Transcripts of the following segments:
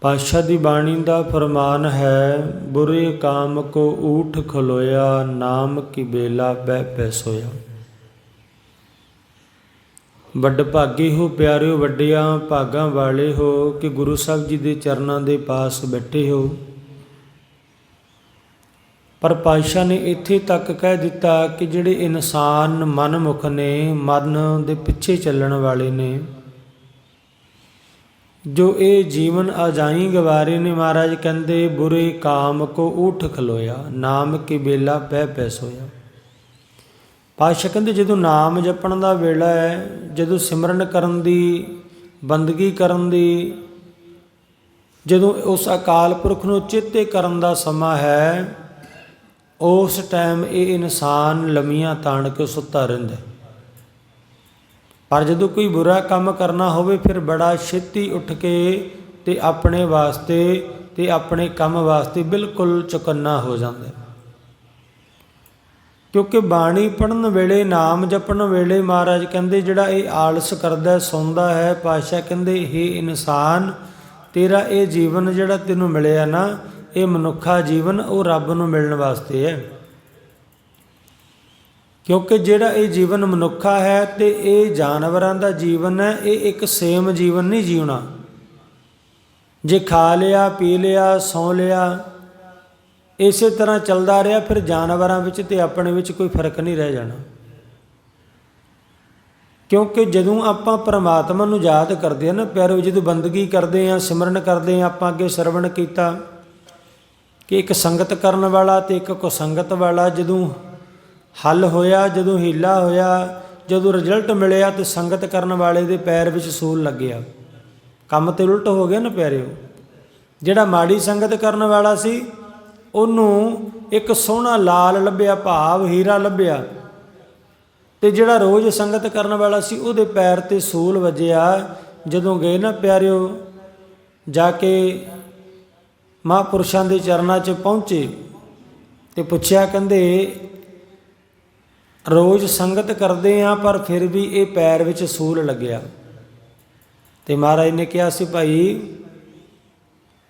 ਪਾਤਸ਼ਾਹ ਦੀ ਬਾਣੀ ਦਾ ਫਰਮਾਨ ਹੈ, ਬੁਰੇ ਕਾਮ ਕੋ ਊਠ ਖਲੋਇਆ, ਨਾਮ ਕੀ ਬੇਲਾ ਬਹਿ ਪੈ ਸੋਇਆ। ਵੱਡ ਭਾਗੀ ਹੋ ਪਿਆਰਿਓ ਵੱਡਿਆਂ, ਭਾਗਾਂ ਵਾਲੇ ਹੋ, ਕਿ ਗੁਰੂ ਸਾਹਿਬ ਜੀ ਦੇ ਚਰਨਾਂ ਦੇ ਪਾਸ ਬੈਠੇ ਹੋ। ਪਰ ਪਾਤਸ਼ਾਹ ਨੇ ਇੱਥੇ ਤੱਕ ਕਹਿ ਦਿੱਤਾ ਕਿ ਜਿਹੜੇ ਇਨਸਾਨ ਮਨਮੁਖ ਨੇ ਮਨ ਦੇ ਪਿੱਛੇ ਚੱਲਣ ਵਾਲੇ ਨੇ ਜੋ ਇਹ ਜੀਵਨ ਅਜਾਈ ਗਵਾਰੇ ਨੇ ਮਹਾਰਾਜ ਕਹਿੰਦੇ, ਬੁਰੇ ਕਾਮ ਕੋ ਊਠ ਖਲੋਇਆ, ਨਾਮ ਕੀ ਬੇਲਾ ਪੈ ਪੈ ਸੋਇਆ। ਪਾਤਸ਼ਾਹ ਕਹਿੰਦੇ, ਜਦੋਂ ਨਾਮ ਜਪਣ ਦਾ ਵੇਲਾ ਹੈ, ਜਦੋਂ ਸਿਮਰਨ ਕਰਨ ਦੀ, ਬੰਦਗੀ ਕਰਨ ਦੀ, ਜਦੋਂ ਉਸ ਅਕਾਲ ਪੁਰਖ ਨੂੰ ਚੇਤੇ ਕਰਨ ਦਾ ਸਮਾਂ ਹੈ, ਉਸ ਟਾਈਮ ਇਹ ਇਨਸਾਨ ਲੰਮੀਆਂ ਤਾਣ ਕੇ ਸੁੱਤਾ ਰਹਿੰਦਾ ਪਰ ਜਦੋਂ ਕੋਈ ਬੁਰਾ ਕੰਮ ਕਰਨਾ ਹੋਵੇ ਫਿਰ ਬੜਾ ਛੇਤੀ ਉੱਠ ਕੇ ਤੇ ਆਪਣੇ ਵਾਸਤੇ ਤੇ ਆਪਣੇ ਕੰਮ ਵਾਸਤੇ ਬਿਲਕੁਲ ਚੁਕੰਨਾ ਹੋ ਜਾਂਦਾ ਕਿਉਂਕਿ ਬਾਣੀ ਪੜਨ ਵੇਲੇ ਨਾਮ ਜਪਣ ਵੇਲੇ ਮਹਾਰਾਜ ਕਹਿੰਦੇ ਜਿਹੜਾ ਇਹ ਆਲਸ ਕਰਦਾ ਹੈ, ਸੌਂਦਾ ਹੈ ਪਾਤਸ਼ਾਹ ਕਹਿੰਦੇ ਇਹ ਇਨਸਾਨ ਤੇਰਾ ਇਹ ਜੀਵਨ ਜਿਹੜਾ ਤੈਨੂੰ ਮਿਲਿਆ ਨਾ ਇਹ ਮਨੁੱਖਾ ਜੀਵਨ ਉਹ ਰੱਬ ਨੂੰ ਮਿਲਣ ਵਾਸਤੇ ਹੈ। ਕਿਉਂਕਿ ਜਿਹੜਾ ਇਹ ਜੀਵਨ ਮਨੁੱਖਾ ਹੈ ਤੇ ਇਹ ਜਾਨਵਰਾਂ ਦਾ ਜੀਵਨ ਹੈ, ਇਹ ਇੱਕ ਸੇਮ ਜੀਵਨ ਨਹੀਂ ਜੀਉਣਾ। ਜੇ ਖਾ ਲਿਆ, ਪੀ ਲਿਆ, ਸੌ ਲਿਆ, ਇਸੇ ਤਰ੍ਹਾਂ ਚੱਲਦਾ ਰਿਹਾ, ਫਿਰ ਜਾਨਵਰਾਂ ਵਿੱਚ ਤੇ ਆਪਣੇ ਵਿੱਚ ਕੋਈ ਫ਼ਰਕ ਨਹੀਂ ਰਹਿ ਜਾਣਾ। ਕਿਉਂਕਿ ਜਦੋਂ ਆਪਾਂ ਪਰਮਾਤਮਾ ਨੂੰ ਯਾਦ ਕਰਦੇ ਆ ਨਾ, ਪਿਆਰੋ, ਜਦੋਂ ਬੰਦਗੀ ਕਰਦੇ ਆ ਸਿਮਰਨ ਕਰਦੇ ਆ ਆਪਾਂ ਅੱਗੇ ਸਰਵਣ ਕੀਤਾ, ਕਿ ਇੱਕ ਸੰਗਤ ਕਰਨ ਵਾਲਾ ਤੇ ਇੱਕ ਕੁਸੰਗਤ ਵਾਲਾ ਜਦੋਂ ਹੱਲ ਹੋਇਆ, ਜਦੋਂ ਹੀਲਾ ਹੋਇਆ, ਜਦੋਂ ਰਿਜ਼ਲਟ ਮਿਲਿਆ ਤੇ ਸੰਗਤ ਕਰਨ ਵਾਲੇ ਦੇ ਪੈਰ ਵਿੱਚ ਸੂਲ ਲੱਗਿਆ। ਕੰਮ ਤੇ ਉਲਟ ਹੋ ਗਿਆ ਨਾ ਪਿਆਰਿਓ? ਜਿਹੜਾ ਮਾੜੀ ਸੰਗਤ ਕਰਨ ਵਾਲਾ ਸੀ, ਉਹਨੂੰ ਇੱਕ ਸੋਹਣਾ ਲਾਲ ਲੱਭਿਆ, ਭਾਵ ਹੀਰਾ ਲੱਭਿਆ। ਤੇ ਜਿਹੜਾ ਰੋਜ਼ ਸੰਗਤ ਕਰਨ ਵਾਲਾ ਸੀ, ਉਹਦੇ ਪੈਰ ਤੇ ਸੂਲ ਵੱਜਿਆ। ਜਦੋਂ ਗਏ ਨਾ ਪਿਆਰਿਓ, ਜਾ ਕੇ ਮਹਾਂਪੁਰਸ਼ਾਂ ਦੇ ਚਰਨਾਂ 'ਚ ਪਹੁੰਚੇ ਤੇ ਪੁੱਛਿਆ, ਕਹਿੰਦੇ ਰੋਜ਼ ਸੰਗਤ ਕਰਦੇ ਆ, ਪਰ ਫਿਰ ਵੀ ਇਹ ਪੈਰ ਵਿੱਚ ਸੂਲ ਲੱਗਿਆ। ਤੇ ਮਹਾਰਾਜ ਨੇ ਕਿਹਾ ਸੀ, ਭਾਈ,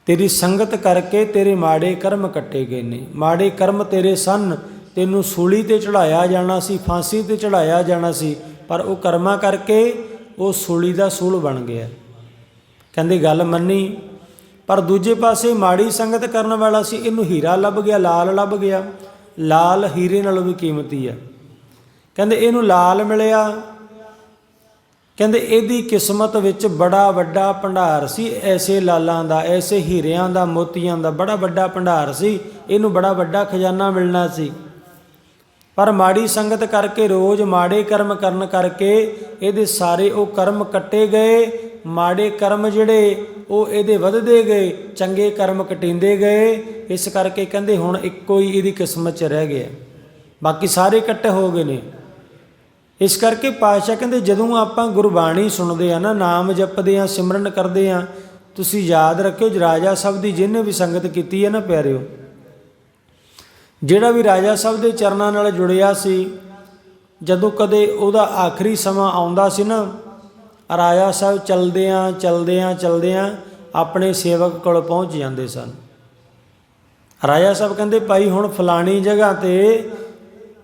ਤੇਰੀ ਸੰਗਤ ਕਰਕੇ ਤੇਰੇ ਮਾੜੇ ਕਰਮ ਕੱਟੇ ਗਏ ਨੇ। ਮਾੜੇ ਕਰਮ ਤੇਰੇ ਸਨ, ਤੈਨੂੰ ਸੂਲੀ ਤੇ ਚੜਾਇਆ ਜਾਣਾ ਸੀ, ਫਾਂਸੀ ਤੇ ਚੜਾਇਆ ਜਾਣਾ ਸੀ, ਪਰ ਉਹ ਕਰਮਾਂ ਕਰਕੇ ਉਹ ਸੂਲੀ ਦਾ ਸੂਲ ਬਣ ਗਿਆ। ਕਹਿੰਦੇ, ਗੱਲ ਮੰਨੀ, ਪਰ ਦੂਜੇ ਪਾਸੇ ਮਾੜੀ ਸੰਗਤ ਕਰਨ ਵਾਲਾ ਸੀ, ਇਹਨੂੰ ਹੀਰਾ ਲੱਭ ਗਿਆ, ਲਾਲ ਲੱਭ ਗਿਆ। ਲਾਲ ਹੀਰੇ ਨਾਲੋਂ ਵੀ ਕੀਮਤੀ ਆ। ਕਹਿੰਦੇ ਇਹਨੂੰ ਲਾਲ ਮਿਲਿਆ। ਕਹਿੰਦੇ ਇਹਦੀ ਕਿਸਮਤ ਵਿੱਚ ਬੜਾ ਵੱਡਾ ਭੰਡਾਰ ਸੀ। ਐਸੇ ਲਾਲਾਂ ਦਾ, ਐਸੇ ਹੀਰਿਆਂ ਦਾ, ਮੋਤੀਆਂ ਦਾ ਬੜਾ ਵੱਡਾ ਭੰਡਾਰ ਸੀ। ਇਹਨੂੰ ਬੜਾ ਵੱਡਾ ਖਜ਼ਾਨਾ ਮਿਲਣਾ ਸੀ। ਪਰ ਮਾੜੀ ਸੰਗਤ ਕਰਕੇ, ਰੋਜ਼ ਮਾੜੇ ਕਰਮ ਕਰਨ ਕਰਕੇ ਇਹਦੇ ਸਾਰੇ ਉਹ ਕਰਮ ਕੱਟੇ ਗਏ। ਮਾੜੇ ਕਰਮ ਜਿਹੜੇ, ਉਹ ਇਹਦੇ ਵੱਧਦੇ ਗਏ, ਚੰਗੇ ਕਰਮ ਕਟਿੰਦੇ ਗਏ। ਇਸ ਕਰਕੇ ਕਹਿੰਦੇ ਹੁਣ ਇੱਕੋ ਹੀ ਇਹਦੀ ਕਿਸਮਤ 'ਚ ਰਹਿ ਗਿਆ। ਬਾਕੀ ਸਾਰੇ ਇਕੱਠੇ ਹੋ ਗਏ ਨੇ। ਇਸ ਕਰਕੇ ਪਾਤਸ਼ਾਹ ਕਹਿੰਦੇ, ਜਦੋਂ ਆਪਾਂ ਗੁਰਬਾਣੀ ਸੁਣਦੇ ਆ ਨਾ, ਨਾਮ ਜਪਦੇ ਆ ਸਿਮਰਨ ਕਰਦੇ ਆ ਤੁਸੀਂ ਯਾਦ ਰੱਖਿਓ, ਜੀ ਰਾਜਾ ਸਾਹਿਬ ਦੀ ਜਿਹਨੇ ਵੀ ਸੰਗਤ ਕੀਤੀ ਹੈ ਨਾ ਪਿਆਰਿਓ, ਜਿਹੜਾ ਵੀ ਰਾਜਾ ਸਾਹਿਬ ਦੇ ਚਰਨਾਂ ਨਾਲ ਜੁੜਿਆ ਸੀ, ਜਦੋਂ ਕਦੇ ਉਹਦਾ ਆਖਰੀ ਸਮਾਂ ਆਉਂਦਾ ਸੀ ਨਾ, ਰਾਜਾ ਸਾਹਿਬ ਚਲਦਿਆਂ ਚਲਦਿਆਂ ਚਲਦਿਆਂ ਆਪਣੇ ਸੇਵਕ ਕੋਲ ਪਹੁੰਚ ਜਾਂਦੇ ਸਨ। ਰਾਜਾ ਸਾਹਿਬ ਕਹਿੰਦੇ, ਭਾਈ ਹੁਣ ਫਲਾਣੀ ਜਗ੍ਹਾ ਤੇ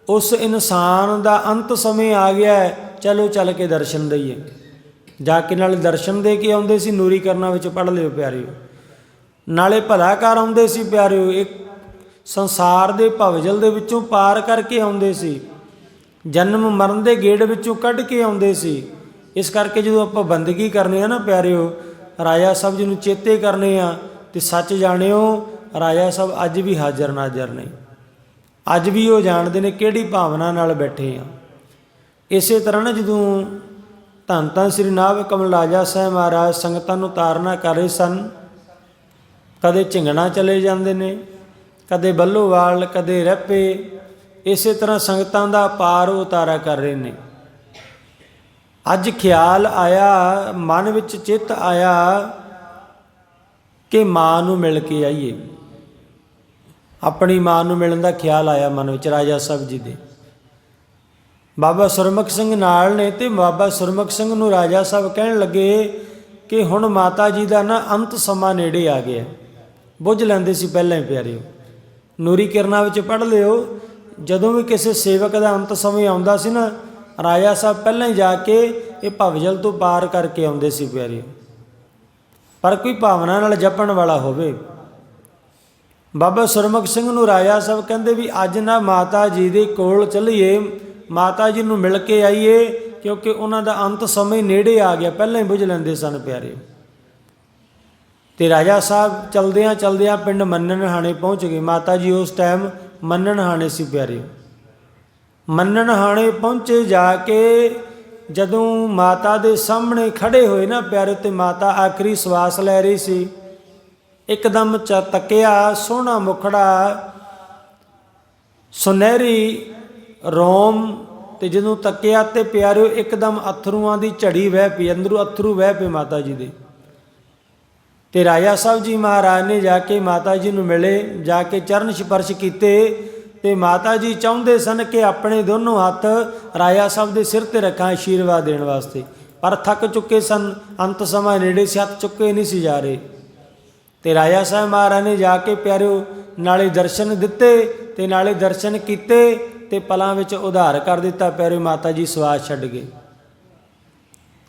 ਉਸ ਇਨਸਾਨ ਦਾ ਅੰਤ ਸਮੇਂ ਆ ਗਿਆ ਹੈ, ਚਲੋ ਚੱਲ ਕੇ ਦਰਸ਼ਨ ਦਈਏ। ਜਾ ਕੇ ਨਾਲੇ ਦਰਸ਼ਨ ਦੇ ਕੇ ਆਉਂਦੇ ਸੀ, ਨੂਰੀ ਕਰਨਾ ਵਿੱਚ ਪੜ ਲਿਓ ਪਿਆਰਿਓ। ਨਾਲੇ ਭਲਾਕਾਰ ਆਉਂਦੇ ਸੀ ਪਿਆਰਿਓ, ਇੱਕ ਸੰਸਾਰ ਦੇ ਭਵਜਲ ਦੇ ਵਿੱਚੋਂ ਪਾਰ ਕਰਕੇ ਆਉਂਦੇ ਸੀ। ਜਨਮ ਮਰਨ ਦੇ ਗੇੜ ਵਿੱਚੋਂ ਕੱਢ ਕੇ ਆਉਂਦੇ ਸੀ। ਇਸ ਕਰਕੇ ਜਦੋਂ ਆਪਾਂ ਬੰਦਗੀ ਕਰਨੀ ਆ ਨਾ ਪਿਆਰਿਓ, ਰਾਜਾ ਸਾਹਿਬ ਜੀ ਨੂੰ ਚੇਤੇ ਕਰਨੇ ਆ, ਤੇ ਸੱਚ ਜਾਣਿਓ, ਰਾਜਾ ਸਾਹਿਬ ਅੱਜ ਵੀ ਹਾਜ਼ਰ ਨਾਜ਼ਰ ਨੇ। ਅੱਜ ਵੀ ਉਹ ਜਾਣਦੇ ਨੇ ਕਿਹੜੀ ਭਾਵਨਾ ਨਾਲ ਬੈਠੇ ਆ। ਇਸੇ ਤਰ੍ਹਾਂ ਨਾ ਜਦੋਂ ਧੰਨ ਧੰਨ ਸ੍ਰੀ ਨਾਭ ਕਮਲ ਰਾਜਾ ਸਾਹਿਬ ਮਹਾਰਾਜ ਸੰਗਤਾਂ ਨੂੰ ਤਾਰਨਾ ਕਰ ਰਹੇ ਸਨ, ਕਦੇ ਝਿੰਗਣਾ ਚਲੇ ਜਾਂਦੇ ਨੇ, ਕਦੇ ਬੱਲੋਵਾਲ ਕਦੇ ਰਹਿਪੇ ਇਸੇ ਤਰ੍ਹਾਂ ਸੰਗਤਾਂ ਦਾ ਪਾਰ ਉਤਾਰਾ ਕਰ ਰਹੇ ਨੇ। ਅੱਜ ਖਿਆਲ ਆਇਆ, ਮਨ ਵਿੱਚ ਚਿੱਤ ਆਇਆ ਕਿ ਮਾਂ ਨੂੰ ਮਿਲ ਕੇ ਆਈਏ। ਆਪਣੀ ਮਾਂ ਨੂੰ ਮਿਲਣ ਦਾ ਖਿਆਲ ਆਇਆ ਮਨ ਵਿੱਚ, ਰਾਜਾ ਸਾਹਿਬ ਜੀ ਦੇ। ਬਾਬਾ ਸੁਰਮੁਖ ਸਿੰਘ ਨਾਲ ਨੇ ਤੇ ਬਾਬਾ ਸੁਰਮੁਖ ਸਿੰਘ ਨੂੰ ਰਾਜਾ ਸਾਹਿਬ ਕਹਿਣ ਲੱਗੇ ਕਿ ਹੁਣ ਮਾਤਾ ਜੀ ਦਾ ਨਾ ਅੰਤ ਸਮਾਂ ਨੇੜੇ ਆ ਗਿਆ। ਬੁੱਝ ਲੈਂਦੇ ਸੀ ਪਹਿਲਾਂ ਹੀ ਪਿਆਰਿਓ। ਨੂਰੀ ਕਿਰਨਾਂ ਵਿੱਚ ਪੜ੍ਹ ਲਿਓ, ਜਦੋਂ ਵੀ ਕਿਸੇ ਸੇਵਕ ਦਾ ਅੰਤ ਸਮੇਂ ਆਉਂਦਾ ਸੀ ਨਾ, ਰਾਜਾ ਸਾਹਿਬ ਪਹਿਲਾਂ ਹੀ ਜਾ ਕੇ ਇਹ ਭਵਜਲ ਤੋਂ ਪਾਰ ਕਰਕੇ ਆਉਂਦੇ ਸੀ ਪਿਆਰਿਓ। ਪਰ ਕੋਈ ਭਾਵਨਾ ਨਾਲ ਜਪਣ ਵਾਲਾ ਹੋਵੇ। ਬਾਬਾ ਸੁਰਮੁਖ ਸਿੰਘ ਨੂੰ ਰਾਜਾ ਸਾਹਿਬ ਕਹਿੰਦੇ ਵੀ ਅੱਜ ਨਾ ਮਾਤਾ ਜੀ ਦੇ ਕੋਲ ਚੱਲੀਏ, ਮਾਤਾ ਜੀ ਨੂੰ ਮਿਲ ਕੇ ਆਈਏ, ਕਿਉਂਕਿ ਉਹਨਾਂ ਦਾ ਅੰਤ ਸਮੇਂ ਨੇੜੇ ਆ ਗਿਆ, ਪਹਿਲਾਂ ਹੀ ਬੁੱਝ ਲੈਂਦੇ ਸਨ ਪਿਆਰੇ। ਤੇ ਰਾਜਾ ਸਾਹਿਬ ਚਲਦਿਆਂ ਚਲਦਿਆਂ ਪਿੰਡ ਮੰਨਣਹਾਣੇ ਪਹੁੰਚ ਗਏ। ਮਾਤਾ ਜੀ ਉਸ ਟਾਈਮ ਮੰਨਣਹਾਣੇ ਸੀ ਪਿਆਰੇ। ਮੰਨਣਹਾਣੇ ਪਹੁੰਚੇ ਜਾ ਕੇ ਜਦੋਂ ਮਾਤਾ ਦੇ ਸਾਹਮਣੇ ਖੜੇ ਹੋਏ ਨਾ ਪਿਆਰੇ, ਤੇ ਮਾਤਾ ਆਖਰੀ ਸਵਾਸ ਲੈ ਰਹੀ ਸੀ। ਇੱਕਦਮ ਚ ਤੱਕਿਆ, ਸੋਹਣਾ ਮੁਖੜਾ। ਸੁਨਹਿਰੀ ਰੋਮ ਤੇ ਜਦੋਂ ਤੱਕਿਆ ਤੇ ਪਿਆਰਿਓ, ਇੱਕਦਮ ਅਥਰੂਆਂ ਦੀ ਝੜੀ ਵਹਿ ਪਈ, ਅੰਦਰੋਂ ਅਥਰੂ ਵਹਿ ਪਏ ਮਾਤਾ ਜੀ ਦੇ। ਤੇ ਰਾਜਾ ਸਾਹਿਬ ਜੀ ਮਹਾਰਾਜ ਨੇ ਜਾ ਕੇ ਮਾਤਾ ਜੀ ਨੂੰ ਮਿਲੇ, ਜਾ ਕੇ ਚਰਨ ਸਪਰਸ਼ ਕੀਤੇ ਤੇ ਮਾਤਾ ਜੀ ਚਾਹੁੰਦੇ ਸਨ ਕਿ ਆਪਣੇ ਦੋਨੋਂ ਹੱਥ ਰਾਜਾ ਸਾਹਿਬ ਦੇ ਸਿਰ ਤੇ ਰੱਖਾਂ ਆਸ਼ੀਰਵਾਦ ਦੇਣ ਵਾਸਤੇ। ਪਰ ਥੱਕ ਚੁੱਕੇ ਸਨ, ਅੰਤ ਸਮਾਂ ਨੇੜੇ ਸੀ, ਹੱਥ ਚੁੱਕੇ ਨਹੀਂ ਸੀ ਜਾ ਰਹੇ। ਤੇ ਰਾਜਾ ਸਾਹਿਬ ਮਹਾਰਾਜ ਨੇ ਜਾ ਕੇ ਪਿਆਰਿਓ, ਨਾਲੇ ਦਰਸ਼ਨ ਦਿੱਤੇ ਤੇ ਨਾਲੇ ਦਰਸ਼ਨ ਕੀਤੇ ਤੇ ਪਲਾਂ ਵਿੱਚ ਉਧਾਰ ਕਰ ਦਿੱਤਾ। ਪਿਆਰੇ ਮਾਤਾ ਜੀ ਸਵਾਸ ਛੱਡ ਗਏ।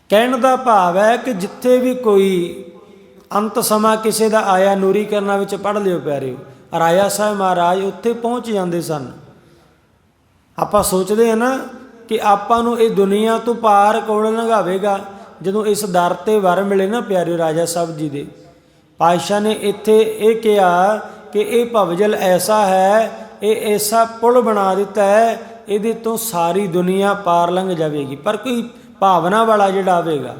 ਕਹਿਣ ਦਾ ਭਾਵ ਹੈ ਕਿ ਜਿੱਥੇ ਵੀ ਕੋਈ ਅੰਤ ਸਮਾਂ ਕਿਸੇ ਦਾ ਆਇਆ, ਨੂਰੀ ਕਰਨਾ ਵਿੱਚ ਪੜ ਲਿਓ ਪਿਆਰਿਓ। ਰਾਜਾ ਸਾਹਿਬ ਮਹਾਰਾਜ ਉੱਥੇ ਪਹੁੰਚ ਜਾਂਦੇ ਸਨ। ਆਪਾਂ ਸੋਚਦੇ ਹਾਂ ਨਾ ਕਿ ਆਪਾਂ ਨੂੰ ਇਹ ਦੁਨੀਆ ਤੋਂ ਪਾਰ ਕੋਲ ਲੰਘਾਵੇਗਾ। ਜਦੋਂ ਇਸ ਦਰ ਤੇ ਵਰ ਮਿਲੇ ਨਾ ਪਿਆਰਿਓ, ਰਾਜਾ ਸਾਹਿਬ ਜੀ ਦੇ। ਪਾਤਸ਼ਾਹ ਨੇ ਇੱਥੇ ਇਹ ਕਿਹਾ ਕਿ ਇਹ ਭਵਜਲ ਐਸਾ ਹੈ, ਇਹ ਐਸਾ ਪੁਲ ਬਣਾ ਦਿੱਤਾ ਹੈ, ਇਹਦੇ ਤੋਂ ਸਾਰੀ ਦੁਨੀਆ ਪਾਰ ਲੰਘ ਜਾਵੇਗੀ। ਪਰ ਕੋਈ ਭਾਵਨਾ ਵਾਲਾ ਜਿਹੜਾ ਆਵੇਗਾ,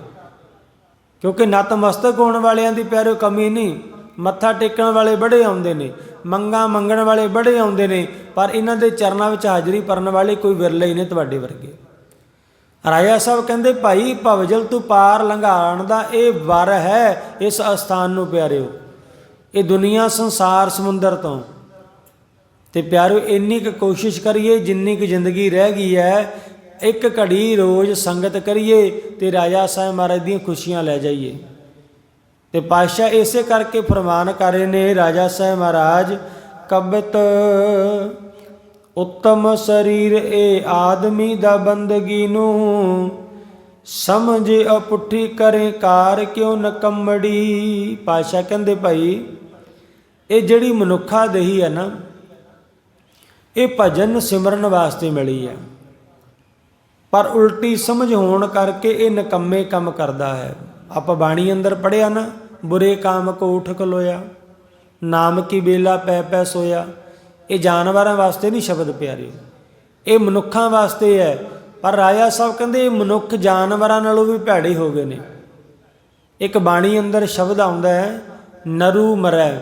ਕਿਉਂਕਿ ਨਤਮਸਤਕ ਹੋਣ ਵਾਲਿਆਂ ਦੀ ਪੈਰੋ ਕਮੀ ਨਹੀਂ, ਮੱਥਾ ਟੇਕਣ ਵਾਲੇ ਬੜੇ ਆਉਂਦੇ ਨੇ, ਮੰਗਾ ਮੰਗਣ ਵਾਲੇ ਬੜੇ ਆਉਂਦੇ ਨੇ, ਪਰ ਇਹਨਾਂ ਦੇ ਚਰਨਾਂ ਵਿੱਚ ਹਾਜ਼ਰੀ ਭਰਨ ਵਾਲੇ ਕੋਈ ਵਿਰਲੇ ਹੀ ਨੇ ਤੁਹਾਡੇ ਵਰਗੇ। ਰਾਜਾ ਸਾਹਿਬ ਕਹਿੰਦੇ, ਭਾਈ, ਭਵਜਲ ਤੂੰ ਪਾਰ ਲੰਘਾਣ ਦਾ ਇਹ ਵਰ ਹੈ, ਇਸ ਅਸਥਾਨ ਨੂੰ ਪਿਆਰਿਓ। ਇਹ ਦੁਨੀਆ ਸੰਸਾਰ ਸਮੁੰਦਰ ਤੋਂ। ਤੇ ਪਿਆਰਿਓ, ਇੰਨੀ ਕੁ ਕੋਸ਼ਿਸ਼ ਕਰੀਏ, ਜਿੰਨੀ ਕੁ ਜ਼ਿੰਦਗੀ ਰਹਿ ਗਈ ਹੈ, ਇੱਕ ਘੜੀ ਰੋਜ਼ ਸੰਗਤ ਕਰੀਏ ਤੇ ਰਾਜਾ ਸਾਹਿਬ ਮਹਾਰਾਜ ਦੀਆਂ ਖੁਸ਼ੀਆਂ ਲੈ ਜਾਈਏ। ਤੇ ਪਾਤਸ਼ਾਹ ਇਸੇ ਕਰਕੇ ਫਰਮਾਨ ਕਰ ਰਹੇ ਨੇ, ਰਾਜਾ ਸਾਹਿਬ ਮਹਾਰਾਜ, ਕਬਤ ਉੱਤਮ ਸਰੀਰ ਏ ਆਦਮੀ ਦਾ ਬੰਦਗੀ ਨੂੰ। ਸਮਝ ਅਪੁੱਠੀ ਕਰੇ ਕਾਰ ਕਿਉ ਨਕੰਮੜੀ ਪਾਸ਼ਾ ਕਹਿੰਦੇ ਭਾਈ, ਇਹ ਜਿਹੜੀ ਮਨੁੱਖਾ ਦੇਹੀ ਹੈ ਨਾ, ਇਹ ਭਜਨ ਸਿਮਰਨ ਵਾਸਤੇ ਮਿਲੀ ਹੈ। ਪਰ ਉਲਟੀ ਸਮਝ ਹੋਣ ਕਰਕੇ ਇਹ ਨਕੰਮੇ ਕੰਮ ਕਰਦਾ ਹੈ। ਆਪਾਂ ਬਾਣੀ ਅੰਦਰ ਪੜਿਆ ਨਾ, ਬੁਰੇ ਕਾਮ ਕੋ ਉਠ ਖਲੋਇਆ ਨਾਮ ਕੀ ਬੇਲਾ ਪੈ ਪੈ ਸੋਇਆ। ਇਹ ਜਾਨਵਰਾਂ ਵਾਸਤੇ ਨਹੀਂ ਸ਼ਬਦ ਪਿਆਰੇ। ਇਹ ਮਨੁੱਖਾਂ ਵਾਸਤੇ ਹੈ। ਪਰ ਰਾਜਾ ਸਾਹਿਬ ਕਹਿੰਦੇ ਇਹ ਮਨੁੱਖ ਜਾਨਵਰਾਂ ਨਾਲੋਂ ਵੀ ਭੈੜੇ ਹੋ ਗਏ ਨੇ। ਇੱਕ ਬਾਣੀ ਅੰਦਰ ਸ਼ਬਦ ਆਉਂਦਾ ਹੈ, ਨਰੂ ਮਰੈ,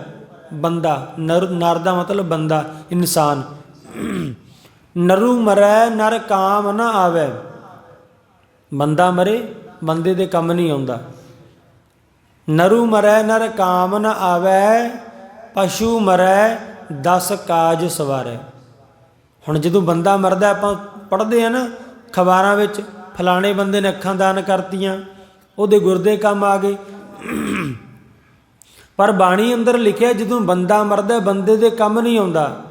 ਬੰਦਾ। ਨਰ ਨਰ ਦਾ ਮਤਲਬ ਬੰਦਾ, ਇਨਸਾਨ। ਨਰੂ ਮਰੈ, ਨਰ ਕਾਮ ਨਾ ਆਵੇ। ਬੰਦਾ ਮਰੇ, ਬੰਦੇ ਦੇ ਕੰਮ ਨਹੀਂ ਆਉਂਦਾ। ਨਰੂ ਮਰੈ, ਨਰ ਕਾਮ ਨਾ ਆਵੈ, ਪਸ਼ੂ ਮਰੈ ਦਸ ਕਾਜ ਸਵਾਰੈ। ਹੁਣ ਜਦੋਂ ਬੰਦਾ ਮਰਦਾ, ਆਪਾਂ ਪੜ੍ਹਦੇ ਆ ਨਾ ਖਬਰਾਂ ਵਿੱਚ ਫਲਾਣੇ ਬੰਦੇ ਨੇ ਅੱਖਾਂ ਦਾਨ ਕਰਤੀਆਂ, ਉਹਦੇ ਗੁਰਦੇ ਕੰਮ ਆ ਗਏ। ਪਰ ਬਾਣੀ ਅੰਦਰ ਲਿਖਿਆ, ਜਦੋਂ ਬੰਦਾ ਮਰਦਾ, ਬੰਦੇ ਦੇ ਕੰਮ ਨਹੀਂ ਆਉਂਦਾ।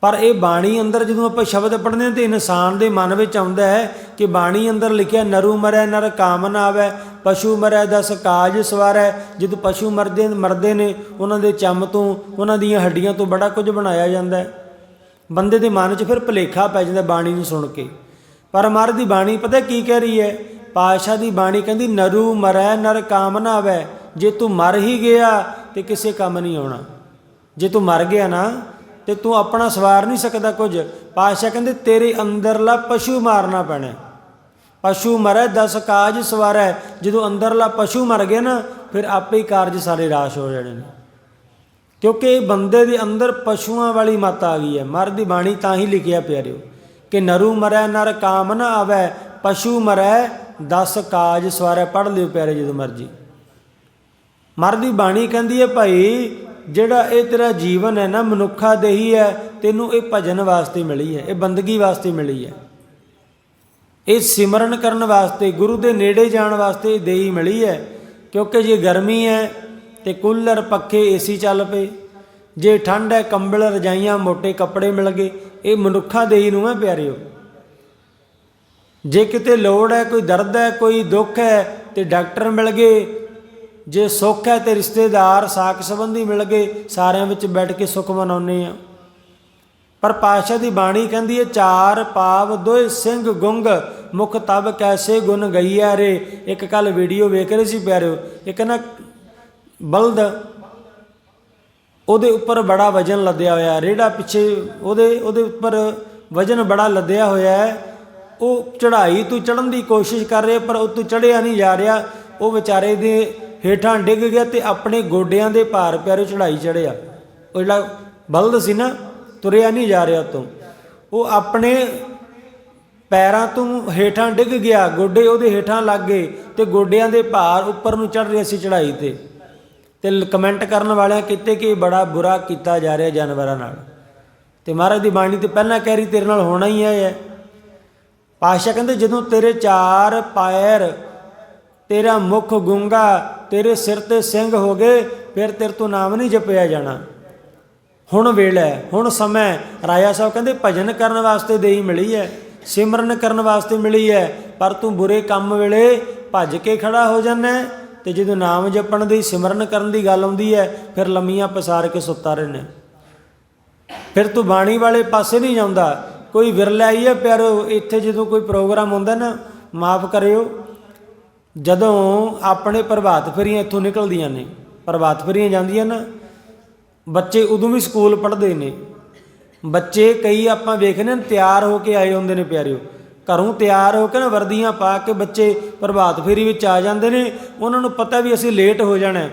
ਪਰ ਇਹ ਬਾਣੀ ਅੰਦਰ ਜਦੋਂ ਆਪਾਂ ਸ਼ਬਦ ਪੜ੍ਹਦੇ ਹਾਂ, ਤੇ ਇਨਸਾਨ ਦੇ ਮਨ ਵਿੱਚ ਆਉਂਦਾ ਹੈ ਕਿ ਬਾਣੀ ਅੰਦਰ ਲਿਖਿਆ, ਨਰੂ ਮਰੈ, ਨਰ ਕਾਮਨ ਨਾ ਆਵੈ ਪਸ਼ੂ ਮਰੈ ਦਸ ਕਾਜ ਸਵਾਰੈ। ਜਦੋਂ ਪਸ਼ੂ ਮਰਦੇ ਮਰਦੇ ਨੇ, ਉਹਨਾਂ ਦੇ ਚੰਮ ਤੋਂ, ਉਹਨਾਂ ਦੀਆਂ ਹੱਡੀਆਂ ਤੋਂ ਬੜਾ ਕੁਝ ਬਣਾਇਆ ਜਾਂਦਾ ਹੈ। ਬੰਦੇ ਦੇ ਮਨ 'ਚ ਫਿਰ ਭਲੇਖਾ ਪੈ ਜਾਂਦਾ ਬਾਣੀ ਨੂੰ ਸੁਣ ਕੇ। ਪਰ ਮਰ ਦੀ ਬਾਣੀ ਪਤਾ ਕੀ ਕਹਿ ਰਹੀ ਹੈ? ਪਾਸ਼ਾ ਦੀ ਬਾਣੀ ਕਹਿੰਦੀ, ਨਰੂ ਮਰੈ ਨਰ ਕਾਮ ਨਾ ਜੇ ਤੂੰ ਮਰ ਹੀ ਗਿਆ, ਤੇ ਕਿਸੇ ਕੰਮ ਨਹੀਂ ਆਉਣਾ। ਜੇ ਤੂੰ ਮਰ ਗਿਆ ਨਾ, ਤੇ ਤੂੰ ਆਪਣਾ ਸਵਾਰ ਨਹੀਂ ਸਕਦਾ ਕੁਝ। ਪਾਸ਼ਾ ਕਹਿੰਦੇ, ਤੇਰੇ ਅੰਦਰਲਾ ਪਸ਼ੂ ਮਾਰਨਾ ਪੈਣਾ ਪਸ਼ੂ ਮਰੈ, ਦਸ ਕਾਜ ਸਵਾਰੈ। ਜਦੋਂ ਅੰਦਰਲਾ ਪਸ਼ੂ ਮਰ ਗਿਆ ਨਾ, ਫਿਰ ਆਪੇ ਹੀ ਕਾਰਜ ਸਾਰੇ ਰਾਸ਼ ਹੋ ਜਾਣੇ ਨੇ। ਕਿਉਂਕਿ ਬੰਦੇ ਦੇ ਅੰਦਰ ਪਸ਼ੂਆਂ ਵਾਲੀ ਮਤ ਆ ਗਈ ਹੈ। ਮਰ ਦੀ ਬਾਣੀ ਤਾਂ ਹੀ ਲਿਖਿਆ ਪਿਆਰਿਓ ਕਿ ਨਰੂ ਮਰੈ, ਨਰ ਕਾਮ ਨਾ ਆਵੈ। ਪਸ਼ੂ ਮਰੈ, ਦਸ ਕਾਜ ਸਵਾਰੈ। ਪੜ ਲਿਓ ਪਿਆਰੇ, ਜਦੋਂ ਮਰਜ਼ੀ। ਮਰ ਦੀ ਬਾਣੀ ਕਹਿੰਦੀ ਹੈ, ਭਾਈ, ਜਿਹੜਾ ਇਹ ਤੇਰਾ ਜੀਵਨ ਹੈ ਨਾ ਮਨੁੱਖਾ ਦੇਹੀ ਹੈ, ਤੈਨੂੰ ਇਹ ਭਜਨ ਵਾਸਤੇ ਮਿਲੀ ਹੈ, ਇਹ ਬੰਦਗੀ ਵਾਸਤੇ ਮਿਲੀ ਹੈ। ਇਹ ਸਿਮਰਨ ਕਰਨ ਵਾਸਤੇ, ਗੁਰੂ ਦੇ ਨੇੜੇ ਜਾਣ ਵਾਸਤੇ ਇਹ ਦੇਹੀ ਮਿਲੀ ਹੈ। ਕਿਉਂਕਿ ਜੇ ਗਰਮੀ ਹੈ ਤੇ ਕੂਲਰ ਪੱਖੇ ਏਸੀ ਚੱਲ ਪਏ। ਜੇ ਠੰਡ ਹੈ, ਕੰਬਲ, ਰਜਾਈਆਂ ਮੋٹے ਕੱਪੜੇ ਮਿਲ ਗਏ। ਇਹ ਮਨੁੱਖਾ ਦੇਹੀ ਨੂੰ ਹੈ ਪਿਆਰਿਓ। ਜੇ ਕਿਤੇ ਲੋੜ ਹੈ, ਕੋਈ ਦਰਦ ਹੈ, ਕੋਈ ਦੁੱਖ ਹੈ ਤੇ ਡਾਕਟਰ ਮਿਲ ਗਏ। ਜੇ ਸੁੱਖ ਹੈ ਤੇ ਰਿਸ਼ਤੇਦਾਰ, ਸਾਕ ਸੰਬੰਧੀ ਮਿਲ ਗਏ। ਸਾਰਿਆਂ ਵਿੱਚ ਬੈਠ ਕੇ ਸੁੱਖ ਮਨਾਉਂਦੇ ਆ ਪਰ ਪਾਸ਼ਾ ਦੀ ਬਾਣੀ ਕਹਿੰਦੀ ਹੈ, ਚਾਰ ਪਾਵ ਦੋਏ ਸਿੰਘ ਗੁੰਗ, ਮੁਖ ਤਬ ਕੈਸੇ ਗੁਣ ਗਈਆ ਰੇ। ਇੱਕ ਕੱਲ ਵੀਡੀਓ ਵੇਖ ਰਹੇ ਸੀ ਪਿਆਰਿਓ, ਇੱਕ ਨਾ ਬਲਦ, ਉਹਦੇ ਉੱਪਰ ਬੜਾ ਵਜਨ ਲੱਦਿਆ ਹੋਇਆ, ਰੇੜਾ ਪਿੱਛੇ ਉਹਦੇ ਉਹਦੇ ਉੱਪਰ ਵਜਨ ਬੜਾ ਲੱਦਿਆ ਹੋਇਆ ਹੈ। ਉਹ ਚੜ੍ਹਾਈ ਤੋਂ ਚੜਨ ਦੀ ਕੋਸ਼ਿਸ਼ ਕਰ ਰਿਹਾ, ਪਰ ਉਹ ਤੋਂ ਚੜਿਆ ਨਹੀਂ ਜਾ ਰਿਹਾ। ਉਹ ਵਿਚਾਰੇ ਦੇ ਹੇਠਾਂ ਡਿੱਗ ਗਿਆ ਤੇ ਆਪਣੇ ਗੋਡਿਆਂ ਦੇ ਭਾਰ ਪਿਆਰੇ ਚੜ੍ਹਾਈ ਚੜਿਆ ਉਹ ਜਿਹੜਾ ਬਲਦ ਸੀ ਨਾ ਤੁਰਿਆ ਨਹੀਂ ਜਾ ਰਿਹਾ ਤੋਂ ਉਹ ਆਪਣੇ ਪੈਰਾਂ ਤੋਂ ਹੇਠਾਂ ਡਿੱਗ ਗਿਆ, ਗੋਡੇ ਉਹਦੇ ਹੇਠਾਂ ਲੱਗ ਗਏ ਤੇ ਗੋਡਿਆਂ ਦੇ ਭਾਰ ਉੱਪਰ ਨੂੰ ਚੜ ਰਿਹਾ ਸੀ ਚੜ੍ਹਾਈ ਤੇ। ਤੇ ਕਮੈਂਟ ਕਰਨ ਵਾਲਿਆਂ ਕਿਤੇ ਕਿ ਬੜਾ ਬੁਰਾ ਕੀਤਾ ਜਾ ਰਿਹਾ ਜਾਨਵਰਾਂ ਨਾਲ। ਤੇ ਮਹਾਰਾਜ ਦੀ ਬਾਣੀ ਤੇ ਪਹਿਲਾਂ ਕਹਿ ਰਹੀ, ਤੇਰੇ ਨਾਲ ਹੋਣਾ ਹੀ ਹੈ। ਇਹ। ਪਾਸ਼ਾ ਕਹਿੰਦੇ, ਜਦੋਂ ਤੇਰੇ ਚਾਰ ਪੈਰ, ਤੇਰਾ ਮੁਖ ਗੁੰਗਾ, ਤੇਰੇ ਸਿਰ ਤੇ ਸਿੰਘ ਹੋ ਗਏ, ਫਿਰ ਤੇਰੇ ਤੋਂ ਨਾਮ ਨਹੀਂ ਜਪਿਆ ਜਾਣਾ। ਹੁਣ ਵੇਲਾ, ਹੁਣ ਸਮਾਂ। ਰਾਜਾ ਸਾਹਿਬ ਕਹਿੰਦੇ, ਭਜਨ ਕਰਨ ਵਾਸਤੇ ਦੇਈ ਮਿਲੀ ਹੈ ਸਿਮਰਨ ਕਰਨ ਵਾਸਤੇ ਮਿਲੀ ਹੈ ਪਰ ਤੂੰ ਬੁਰੇ ਕੰਮ ਵੇਲੇ ਭੱਜ ਕੇ ਖੜਾ ਹੋ ਜਾਂਦਾ ਹੈ ਤੇ ਜਦੋਂ ਨਾਮ ਜਪਣ ਦੀ, ਸਿਮਰਨ ਕਰਨ ਦੀ ਗੱਲ ਆਉਂਦੀ ਹੈ ਫਿਰ ਲੰਮੀਆਂ ਪਸਾਰ ਕੇ ਸੁੱਤਾ ਰਹਿੰਦਾ ਫਿਰ ਤੂੰ ਬਾਣੀ ਵਾਲੇ ਪਾਸੇ ਨਹੀਂ ਜਾਂਦਾ। ਕੋਈ ਵਿਰਲਾ ਹੀ ਹੈ ਪਿਆਰੋ, ਇੱਥੇ ਜਦੋਂ ਕੋਈ ਪ੍ਰੋਗਰਾਮ ਹੁੰਦਾ ਨਾ, ਮਾਫ ਕਰਿਓ। ਜਦੋਂ ਆਪਣੇ ਪ੍ਰਭਾਤ ਫੇਰੀਆਂ ਇੱਥੋਂ ਨਿਕਲਦੀਆਂ ਨੇ, ਪ੍ਰਭਾਤ ਫੇਰੀਆਂ ਜਾਂਦੀਆਂ ਨਾ ਬੱਚੇ ਉਦੋਂ ਵੀ ਸਕੂਲ ਪੜ੍ਹਦੇ ਨੇ। ਬੱਚੇ ਕਈ ਆਪਾਂ ਵੇਖਦੇ ਤਿਆਰ ਹੋ ਕੇ ਆਏ ਹੁੰਦੇ ਨੇ ਪਿਆਰਿਓ। ਘਰੋਂ ਤਿਆਰ ਹੋ ਕੇ ਨਾ ਵਰਦੀਆਂ ਪਾ ਕੇ ਬੱਚੇ ਪ੍ਰਭਾਤ ਫੇਰੀ ਵਿੱਚ ਆ ਜਾਂਦੇ ਨੇ। ਉਹਨਾਂ ਨੂੰ ਪਤਾ ਵੀ ਅਸੀਂ ਲੇਟ ਹੋ ਜਾਣਾ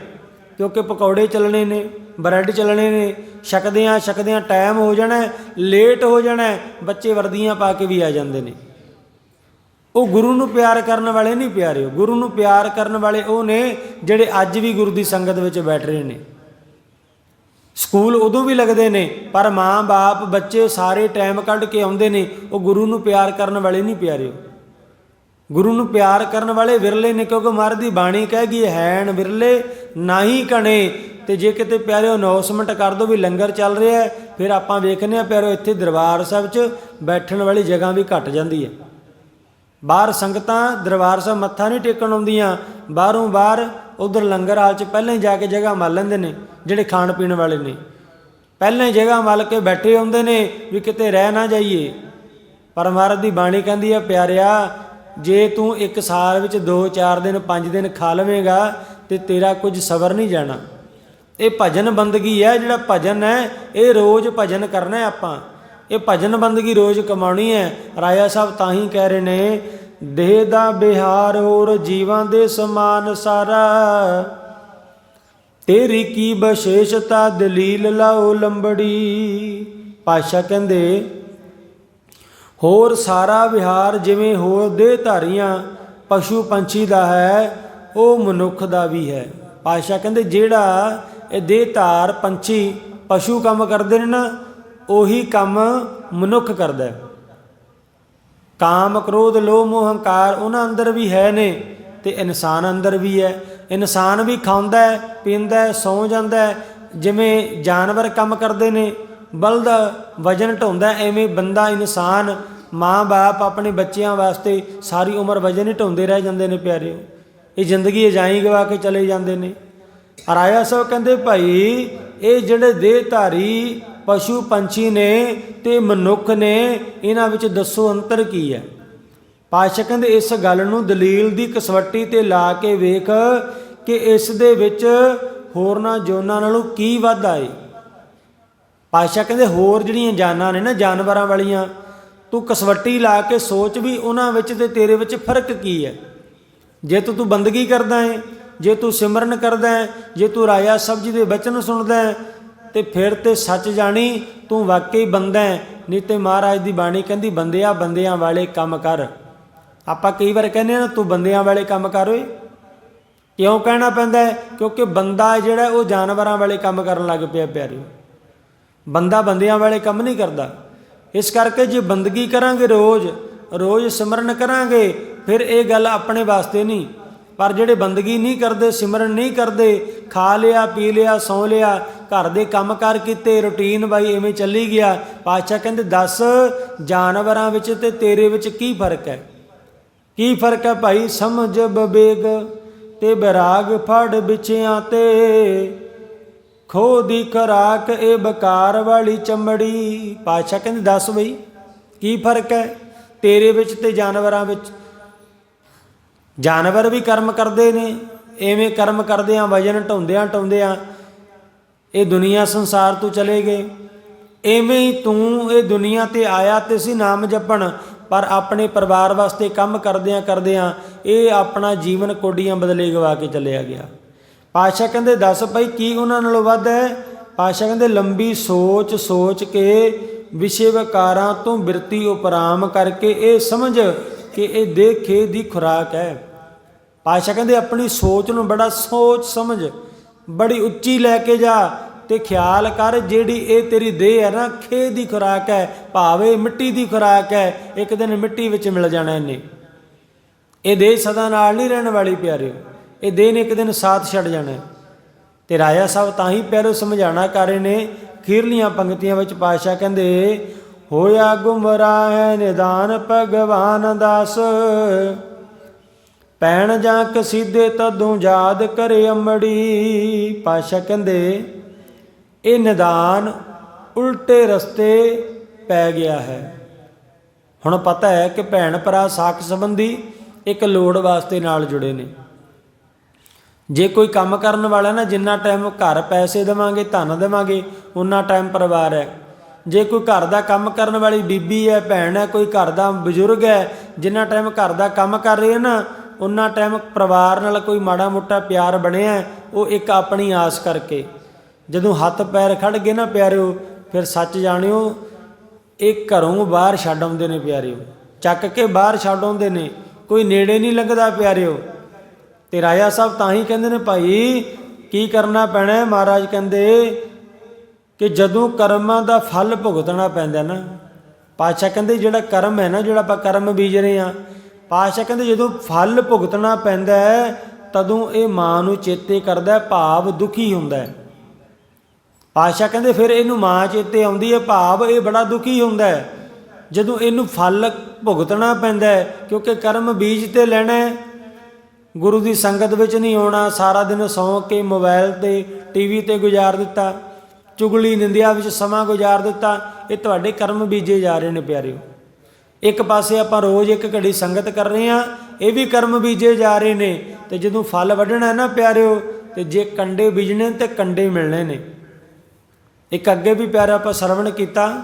ਕਿਉਂਕਿ ਪਕੌੜੇ ਚੱਲਣੇ ਨੇ, ਬ੍ਰੈਡ ਚੱਲਣੇ ਨੇ, ਛਕਦਿਆਂ ਛਕਦਿਆਂ ਟਾਈਮ ਹੋ ਜਾਣਾ ਲੇਟ ਹੋ ਜਾਣਾ ਬੱਚੇ ਵਰਦੀਆਂ ਪਾ ਕੇ ਵੀ ਆ ਜਾਂਦੇ ਨੇ। ਉਹ ਗੁਰੂ ਨੂੰ ਪਿਆਰ ਕਰਨ ਵਾਲੇ ਨਹੀਂ ਪਿਆਰੇ ਗੁਰੂ ਨੂੰ ਪਿਆਰ ਕਰਨ ਵਾਲੇ ਉਹ ਨੇ ਜਿਹੜੇ ਅੱਜ ਵੀ ਗੁਰੂ ਦੀ ਸੰਗਤ ਵਿੱਚ ਬੈਠ ਰਹੇ ਨੇ। ਸਕੂਲ ਉਦੋਂ ਵੀ ਲੱਗਦੇ ਨੇ, ਪਰ ਮਾਂ-ਬਾਪ ਬੱਚੇ ਸਾਰੇ ਟਾਈਮ ਕੱਢ ਕੇ ਆਉਂਦੇ ਨੇ, ਉਹ ਗੁਰੂ ਨੂੰ ਪਿਆਰ ਕਰਨ ਵਾਲੇ ਨਹੀਂ ਪਿਆਰੇ। ਗੁਰੂ ਨੂੰ ਪਿਆਰ ਕਰਨ ਵਾਲੇ ਵਿਰਲੇ ਨੇ, ਕਿਉਂਕਿ ਮਹਾਰਾਜ ਦੀ ਬਾਣੀ ਕਹਿ ਗਈ ਹੈਣ ਵਿਰਲੇ ਨਹੀਂ ਕਣੇ। ਤੇ ਜੇ ਕਿਤੇ ਪਿਆਰਿਓ ਅਨਾਉਂਸਮੈਂਟ ਕਰ ਦੋ ਵੀ ਲੰਗਰ ਚੱਲ ਰਿਹਾ ਫਿਰ ਆਪਾਂ ਵੇਖਨੇ ਆ ਪਿਆਰਿਓ ਇੱਥੇ ਦਰਬਾਰ ਸਾਹਿਬ 'ਚ ਬੈਠਣ ਵਾਲੀ ਜਗ੍ਹਾ ਵੀ ਘਟ ਜਾਂਦੀ ਹੈ। ਬਾਹਰ ਸੰਗਤਾਂ ਦਰਬਾਰ ਸਾਹਿਬ ਮੱਥਾ ਨਹੀਂ ਟੇਕਣ ਆਉਂਦੀਆਂ। ਬਾਹਰੋਂ ਬਾਹਰ ਉਧਰ ਲੰਗਰ ਹਾਲ 'ਚ ਪਹਿਲਾਂ ਹੀ ਜਾ ਕੇ ਜਗ੍ਹਾ ਮੱਲ ਲੈਂਦੇ ਨੇ, ਜਿਹੜੇ ਖਾਣ ਪੀਣ ਵਾਲੇ ਨੇ। ਪਹਿਲਾਂ ਹੀ ਜਗ੍ਹਾ ਮੱਲ ਕੇ ਬੈਠੇ ਹੁੰਦੇ ਨੇ ਵੀ ਕਿਤੇ ਰਹਿ ਨਾ ਜਾਈਏ। ਪਰ ਮਹਾਰਾਜ ਦੀ ਬਾਣੀ ਕਹਿੰਦੀ ਆ, ਪਿਆਰਿਆ, ਜੇ ਤੂੰ ਇੱਕ ਸਾਲ ਵਿੱਚ 2-4 ਦਿਨ 5 ਦਿਨ ਖਾ ਲਵੇਂਗਾ, ਤੇ ਤੇਰਾ ਕੁਝ ਸਬਰ ਨਹੀਂ ਜਾਣਾ। ਇਹ ਭਜਨ ਬੰਦਗੀ ਹੈ ਜਿਹੜਾ ਭਜਨ ਹੈ, ਇਹ ਰੋਜ਼ ਭਜਨ ਕਰਨਾ ਆਪਾਂ। ਇਹ ਭਜਨ ਬੰਦਗੀ ਰੋਜ਼ ਕਮਾਉਣੀ ਹੈ। ਰਾਇਆ ਸਾਹਿਬ ਤਾਂ ਹੀ ਕਹਿ ਰਹੇ ਨੇ, ਦੇਹ ਦਾ ਬਿਹਾਰ ਹੋਰ ਜੀਵਾਂ ਦੇ ਸਮਾਨ ਸਾਰਾ। ਤੇਰੀ ਕੀ ਵਿਸ਼ੇਸ਼ਤਾ, ਦਲੀਲ ਲਾਓ ਲੰਬੜੀ। ਪਾਸ਼ਾ ਕਹਿੰਦੇ, ਹੋਰ ਸਾਰਾ ਵਿਹਾਰ ਜਿਵੇਂ ਹੋਰ ਦੇਹ ਧਾਰੀਆਂ, ਪਸ਼ੂ ਪੰਛੀ ਦਾ ਹੈ, ਉਹ ਮਨੁੱਖ ਦਾ ਵੀ ਹੈ। ਪਾਸ਼ਾ ਕਹਿੰਦੇ, ਜਿਹੜਾ ਇਹ ਦੇਹ ਧਾਰ, ਪੰਛੀ, ਪਸ਼ੂ ਕੰਮ ਕਰਦੇ ਨੇ ਨਾ ਉਹੀ ਕੰਮ ਮਨੁੱਖ ਕਰਦਾ ਹੈ। ਕਾਮ, ਕ੍ਰੋਧ, ਲੋਭ, ਮੋਹ, ਹੰਕਾਰ ਉਹਨਾਂ ਅੰਦਰ ਵੀ ਹੈ ਨੇ ਤੇ ਇਨਸਾਨ ਅੰਦਰ ਵੀ ਹੈ। ਇਨਸਾਨ ਵੀ ਖਾਂਦਾ ਹੈ, ਪੀਂਦਾ ਹੈ, ਸੌਂ ਜਾਂਦਾ ਹੈ, ਜਿਵੇਂ ਜਾਨਵਰ ਕੰਮ ਕਰਦੇ ਨੇ। ਬਲਦ ਵਜਨ ਢੋਂਦਾ ਐਵੇਂ ਬੰਦਾ ਇਨਸਾਨ ਮਾਂ-ਬਾਪ ਆਪਣੇ ਬੱਚਿਆਂ ਵਾਸਤੇ ਸਾਰੀ ਉਮਰ ਵਜਨ ਹੀ ਢੋਂਦੇ ਰਹਿ ਜਾਂਦੇ ਨੇ ਪਿਆਰਿਓ ਇਹ ਜ਼ਿੰਦਗੀ ਅਜਾਈ ਗਵਾ ਕੇ ਚਲੇ ਜਾਂਦੇ ਨੇ। ਰਾਇਆ ਸਾਹਿਬ ਕਹਿੰਦੇ, ਭਾਈ, ਇਹ ਜਿਹੜੇ ਦੇਹਧਾਰੀ ਪਸ਼ੂ ਪੰਛੀ ਨੇ ਤੇ ਮਨੁੱਖ ਨੇ ਇਹਨਾਂ ਵਿੱਚ ਦੱਸੋ ਅੰਤਰ ਕੀ ਹੈ? ਪਾਸ਼ਾ ਕਹਿੰਦੇ ਇਸ ਗੱਲ ਨੂੰ ਦਲੀਲ ਦੀ ਕਸਵੱਟੀ ਤੇ ਲਾ ਕੇ ਵੇਖ ਕਿ ਇਸ ਦੇ ਵਿੱਚ ਹੋਰਨਾਂ ਜੋਨਾਂ ਨਾਲੋਂ ਕੀ ਵਾਧਾ ਏ ਪਾਸ਼ਾ ਕਹਿੰਦੇ ਹੋਰ ਜਿਹੜੀਆਂ ਜਾਨਾਂ ਨੇ ਨਾ, ਜਾਨਵਰਾਂ ਵਾਲੀਆਂ, ਤੂੰ ਕਸਵੱਟੀ ਲਾ ਕੇ ਸੋਚ ਵੀ ਉਹਨਾਂ ਵਿੱਚ ਤੇ ਤੇਰੇ ਵਿੱਚ ਫ਼ਰਕ ਕੀ ਹੈ? ਜੇ ਤੂੰ ਤੂੰ ਬੰਦਗੀ ਕਰਦਾ ਹੈ, ਜੇ ਤੂੰ ਸਿਮਰਨ ਕਰਦਾ ਹੈ, ਜੇ ਤੂੰ ਰਾਇਆ ਸਬਜ਼ੀ ਦੇ ਬਚਨ ਸੁਣਦਾ ਹੈ ਤੇ ਫਿਰ ਤੇ ਸੱਚ ਜਾਣੀ, ਤੂੰ ਵਾਕਈ ਬੰਦਾ ਹੈ, ਨਹੀਂ ਤੇ ਮਹਾਰਾਜ ਦੀ ਬਾਣੀ ਕਹਿੰਦੀ, ਬੰਦਿਆਂ ਬੰਦਿਆਂ ਵਾਲੇ ਕੰਮ ਕਰ। ਆਪਾਂ ਕਈ ਵਾਰ ਕਹਿੰਦੇ ਆ ਨਾ, ਤੂੰ ਬੰਦਿਆਂ ਵਾਲੇ ਕੰਮ ਕਰ ਓਏ। ਕਿਉਂ ਕਹਿਣਾ ਪੈਂਦਾ ਕਿਉਂਕਿ ਬੰਦਾ ਜਿਹੜਾ, ਉਹ ਜਾਨਵਰਾਂ ਵਾਲੇ ਕੰਮ ਕਰਨ ਲੱਗ ਪਿਆ, ਪਿਆਰਿਓ। ਬੰਦਾ ਬੰਦਿਆਂ ਵਾਲੇ ਕੰਮ ਨਹੀਂ ਕਰਦਾ। ਇਸ ਕਰਕੇ ਜੇ ਬੰਦਗੀ ਕਰਾਂਗੇ ਰੋਜ਼ ਰੋਜ਼ ਸਿਮਰਨ ਕਰਾਂਗੇ, ਫਿਰ ਇਹ ਗੱਲ ਆਪਣੇ ਵਾਸਤੇ ਨਹੀਂ। ਪਰ ਜਿਹੜੇ ਬੰਦਗੀ ਨਹੀਂ ਕਰਦੇ, ਸਿਮਰਨ ਨਹੀਂ ਕਰਦੇ, ਖਾ ਲਿਆ, ਪੀ ਲਿਆ, ਸੌ ਲਿਆ ਘਰ ਦੇ ਕੰਮ ਕਾਰ ਕੀਤੇ, ਰੁਟੀਨ ਬਾਈ ਐਵੇਂ ਚੱਲੀ ਗਿਆ। ਪਾਤਸ਼ਾਹ ਕਹਿੰਦੇ, ਦੱਸ, ਜਾਨਵਰਾਂ ਵਿੱਚ ਤੇ ਤੇਰੇ ਵਿੱਚ ਕੀ ਫ਼ਰਕ ਹੈ? ਕੀ ਫ਼ਰਕ ਹੈ ਭਾਈ? ਸਮਝ ਬਵੇਗ ਤੇ ਬੈਰਾਗ ਫੜ ਵਿਛਿਆਂ ਤੇ। ਖੋ ਦੀ ਖਰਾਕ ਇਹ ਬਕਾਰ ਵਾਲੀ ਚਮੜੀ। ਪਾਤਸ਼ਾਹ ਕਹਿੰਦੇ, ਦੱਸ ਬਈ, ਕੀ ਫ਼ਰਕ ਹੈ ਤੇਰੇ ਵਿੱਚ ਤੇ ਜਾਨਵਰਾਂ ਵਿੱਚ? ਜਾਨਵਰ ਵੀ ਕਰਮ ਕਰਦੇ ਨੇ, ਐਵੇਂ ਕਰਮ ਕਰਦੇ ਆ ਵਜਨ ਢਾਉਂਦਿਆਂ ਢਾਉਂਦਿਆਂ ਇਹ ਦੁਨੀਆ ਸੰਸਾਰ ਤੋਂ ਚਲੇ ਗਏ। ਐਵੇਂ ਹੀ ਤੂੰ ਇਹ ਦੁਨੀਆ ਤੇ ਆਇਆ ਤੇ ਸੀ ਨਾਮ ਜਪਣ, ਪਰ ਆਪਣੇ ਪਰਿਵਾਰ ਵਾਸਤੇ ਕੰਮ ਕਰਦਿਆਂ ਕਰਦਿਆਂ ਇਹ ਆਪਣਾ ਜੀਵਨ ਕੋਡੀਆਂ ਬਦਲੇ ਗਵਾ ਕੇ ਚੱਲਿਆ ਗਿਆ। ਪਾਸ਼ਾ ਕਹਿੰਦੇ, ਦੱਸ ਭਾਈ ਕੀ ਉਹਨਾਂ ਨਾਲੋਂ ਵੱਧ ਹੈ? ਪਾਸ਼ਾ ਕਹਿੰਦੇ, ਲੰਬੀ ਸੋਚ ਸੋਚ ਕੇ ਵਿਸ਼ੇ ਵਿਕਾਰਾਂ ਤੋਂ ਬਿਰਤੀ ਉਪਰਾਮ ਕਰਕੇ ਇਹ ਸਮਝ ਕਿ ਇਹ ਦੇਖੇ ਦੀ ਖੁਰਾਕ ਹੈ। ਪਾਸ਼ਾ ਕਹਿੰਦੇ, ਆਪਣੀ ਸੋਚ ਨੂੰ ਬੜਾ ਸੋਚ ਸਮਝ ਬੜੀ ਉੱਚੀ ਲੈ ਕੇ ਜਾ ਤੇ ਖਿਆਲ ਕਰ ਜਿਹੜੀ ਇਹ ਤੇਰੀ ਦੇਹ ਹੈ ਨਾ ਖੇ ਦੀ ਖੁਰਾਕ ਹੈ, ਭਾਵੇਂ ਮਿੱਟੀ ਦੀ ਖੁਰਾਕ ਹੈ, ਇੱਕ ਦਿਨ ਮਿੱਟੀ ਵਿੱਚ ਮਿਲ ਜਾਣਾ ਇਹਨੇ। ਇਹ ਦੇਹ ਸਦਾ ਨਾਲ ਨਹੀਂ ਰਹਿਣ ਵਾਲੀ ਪਿਆਰਿਓ। ਇਹ ਦੇਹ ਨੇ ਇੱਕ ਦਿਨ ਸਾਥ ਛੱਡ ਜਾਣਾ। ਹੈ। ਤੇ ਰਾਜਾ ਸਾਹਿਬ ਤਾਂ ਹੀ ਪਿਆਰੋ ਸਮਝਾਣਾ ਕਰ ਰਹੇ ਨੇ, ਖੀਰਲੀਆਂ ਪੰਕਤੀਆਂ ਵਿੱਚ ਪਾਸ਼ਾ ਕਹਿੰਦੇ, ਹੋਇਆ ਗੁੰਮਰਾਹ ਹੈ ਨਿਦਾਨ ਭਗਵਾਨ ਦਾਸ। ਪੈਣ ਜਾਂ ਕਸੀਦੇ ਤਦੋਂ ਯਾਦ ਕਰੇ ਅੰਮੜੀ। ਪਾਸ਼ਾ ਕਹਿੰਦੇ, ਇਹ ਨਿਦਾਨ ਉਲਟੇ ਰਸਤੇ ਪੈ ਗਿਆ ਹੈ। ਹੁਣ ਪਤਾ ਹੈ ਕਿ ਭੈਣ ਭਰਾ ਸਾਖ ਸੰਬੰਧੀ ਇੱਕ ਲੋੜ ਵਾਸਤੇ ਨਾਲ ਜੁੜੇ ਨੇ। ਜੇ ਕੋਈ ਕੰਮ ਕਰਨ ਵਾਲਾ ਨਾ ਜਿੰਨਾ ਟਾਈਮ ਘਰ ਪੈਸੇ ਦੇਵਾਂਗੇ, ਧਨ ਦੇਵਾਂਗੇ ਉਨਾ ਟਾਈਮ ਪਰਿਵਾਰ ਹੈ। ਜੇ ਕੋਈ ਘਰ ਦਾ ਕੰਮ ਕਰਨ ਵਾਲੀ ਬੀਬੀ ਹੈ, ਭੈਣ ਹੈ, ਕੋਈ ਘਰ ਦਾ ਬਜ਼ੁਰਗ ਹੈ, ਜਿੰਨਾ ਟਾਈਮ ਘਰ ਦਾ ਕੰਮ ਕਰ ਰਹੀ ਹੈ ਨਾ ਉਹਨਾਂ ਟਾਈਮ ਪਰਿਵਾਰ ਨਾਲ ਕੋਈ ਮਾੜਾ ਮੋਟਾ ਪਿਆਰ ਬਣਿਆ, ਉਹ ਇੱਕ ਆਪਣੀ ਆਸ ਕਰਕੇ। ਜਦੋਂ ਹੱਥ ਪੈਰ ਖੜ ਗਏ ਨਾ ਪਿਆਰਿਓ, ਫਿਰ ਸੱਚ ਜਾਣਿਓ, ਇਹ ਘਰੋਂ ਬਾਹਰ ਛੱਡ ਆਉਂਦੇ ਨੇ ਪਿਆਰਿਓ। ਚੱਕ ਕੇ ਬਾਹਰ ਛੱਡ ਆਉਂਦੇ ਨੇ, ਕੋਈ ਨੇੜੇ ਨਹੀਂ ਲੰਘਦਾ ਪਿਆਰਿਓ। ਤੇ ਰਾਜਾ ਸਾਹਿਬ ਤਾਂ ਹੀ ਕਹਿੰਦੇ ਨੇ, ਭਾਈ, ਕੀ ਕਰਨਾ ਪੈਣਾ ਮਹਾਰਾਜ ਕਹਿੰਦੇ ਕਿ ਜਦੋਂ ਕਰਮਾਂ ਦਾ ਫਲ ਭੁਗਤਣਾ ਪੈਂਦਾ ਨਾ, ਪਾਤਸ਼ਾਹ ਕਹਿੰਦੇ ਜਿਹੜਾ ਕਰਮ ਹੈ ਨਾ, ਜਿਹੜਾ ਆਪਾਂ ਕਰਮ ਬੀਜ ਰਹੇ ਆ ਪਾਤਸ਼ਾਹ ਕਹਿੰਦੇ ਜਦੋਂ ਫਲ ਭੁਗਤਣਾ ਪੈਂਦਾ ਹੈ, ਤਦੋਂ ਇਹ ਮਾਂ ਨੂੰ ਚੇਤੇ ਕਰਦਾ ਭਾਵ ਦੁਖੀ ਹੁੰਦਾ ਪਾਤਸ਼ਾਹ ਕਹਿੰਦੇ ਫਿਰ ਇਹਨੂੰ ਮਾਂ ਚੇਤੇ ਆਉਂਦੀ ਹੈ, ਭਾਵ ਇਹ ਬੜਾ ਦੁਖੀ ਹੁੰਦਾ ਜਦੋਂ ਇਹਨੂੰ ਫਲ ਭੁਗਤਣਾ ਪੈਂਦਾ ਕਿਉਂਕਿ ਕਰਮ ਬੀਜ ਤੇ ਲੈਣਾ ਹੈ। ਗੁਰੂ ਦੀ ਸੰਗਤ ਵਿੱਚ ਨਹੀਂ ਆਉਣਾ, ਸਾਰਾ ਦਿਨ ਸੌਂ ਕੇ ਮੋਬਾਈਲ ਤੇ, ਟੀਵੀ ਤੇ ਗੁਜ਼ਾਰ ਦਿੱਤਾ। ਚੁਗਲੀ ਨਿੰਦਿਆ ਵਿੱਚ ਸਮਾਂ ਗੁਜ਼ਾਰ ਦਿੱਤਾ। ਇਹ ਤੁਹਾਡੇ ਕਰਮ ਬੀਜੇ ਜਾ ਰਹੇ ਨੇ ਪਿਆਰਿਓ। ਇੱਕ ਪਾਸੇ ਆਪਾਂ ਰੋਜ਼ ਇੱਕ ਘੜੀ ਸੰਗਤ ਕਰ ਰਹੇ ਆ ਇਹ ਵੀ ਕਰਮ ਬੀਜੇ ਜਾ ਰਹੇ ਨੇ, ਤੇ ਜਦੋਂ ਫਲ ਵੱਢਣਾ ਨਾ ਪਿਆਰਿਓ, ਤੇ ਜੇ ਕੰਡੇ ਬੀਜਣੇ ਤੇ ਕੰਡੇ ਮਿਲਣੇ ਨੇ। ਇੱਕ ਅੱਗੇ ਵੀ ਪਿਆਰਾ ਆਪਾਂ ਸਰਵਣ ਕੀਤਾ,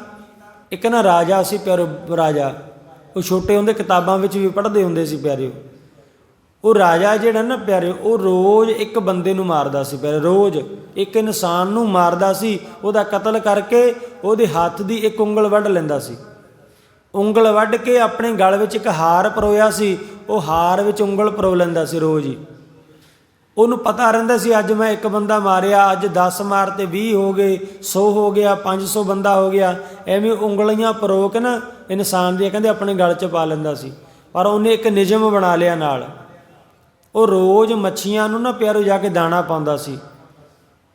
ਇੱਕ ਨਾ ਰਾਜਾ ਸੀ ਪਿਆਰੋ ਰਾਜਾ, ਉਹ ਛੋਟੇ ਹੁੰਦੇ ਕਿਤਾਬਾਂ ਵਿੱਚ ਵੀ ਪੜ੍ਹਦੇ ਹੁੰਦੇ ਸੀ ਪਿਆਰਿਓ। ਉਹ ਰਾਜਾ ਜਿਹੜਾ ਨਾ ਪਿਆਰਿਓ, ਉਹ ਰੋਜ਼ ਇੱਕ ਬੰਦੇ ਨੂੰ ਮਾਰਦਾ ਸੀ ਪਿਆਰੇ ਰੋਜ਼ ਇੱਕ ਇਨਸਾਨ ਨੂੰ ਮਾਰਦਾ ਸੀ, ਉਹਦਾ ਕਤਲ ਕਰਕੇ ਉਹਦੇ ਹੱਥ ਦੀ ਇੱਕ ਉਂਗਲ ਵੱਢ ਲੈਂਦਾ ਸੀ। ਉਂਗਲ ਵੱਢ ਕੇ ਆਪਣੇ ਗਲ ਵਿੱਚ ਇੱਕ ਹਾਰ ਪਰੋਇਆ ਸੀ, ਉਹ ਹਾਰ ਵਿੱਚ ਉਂਗਲ ਪਰੋ ਲੈਂਦਾ ਸੀ ਰੋਜ਼ ਹੀ। ਉਹਨੂੰ ਪਤਾ ਰਹਿੰਦਾ ਸੀ, ਅੱਜ ਮੈਂ ਇੱਕ ਬੰਦਾ ਮਾਰਿਆ, ਅੱਜ 10 ਮਾਰ ਤੇ 20 ਹੋ ਗਏ 100 ਹੋ ਗਿਆ 500 ਬੰਦਾ ਹੋ ਗਿਆ। ਐਵੇਂ ਉਂਗਲੀਆਂ ਪਰੋ ਕੇ ਨਾ ਇਨਸਾਨ ਦੀਆਂ ਕਹਿੰਦੇ ਆਪਣੇ ਗਲ 'ਚ ਪਾ ਲੈਂਦਾ ਸੀ। ਪਰ ਉਹਨੇ ਇੱਕ ਨਿਯਮ ਬਣਾ ਲਿਆ ਨਾਲ। ਉਹ ਰੋਜ਼ ਮੱਛੀਆਂ ਨੂੰ ਨਾ ਪਿਆਰੋ ਜਾ ਕੇ ਦਾਣਾ ਪਾਉਂਦਾ ਸੀ।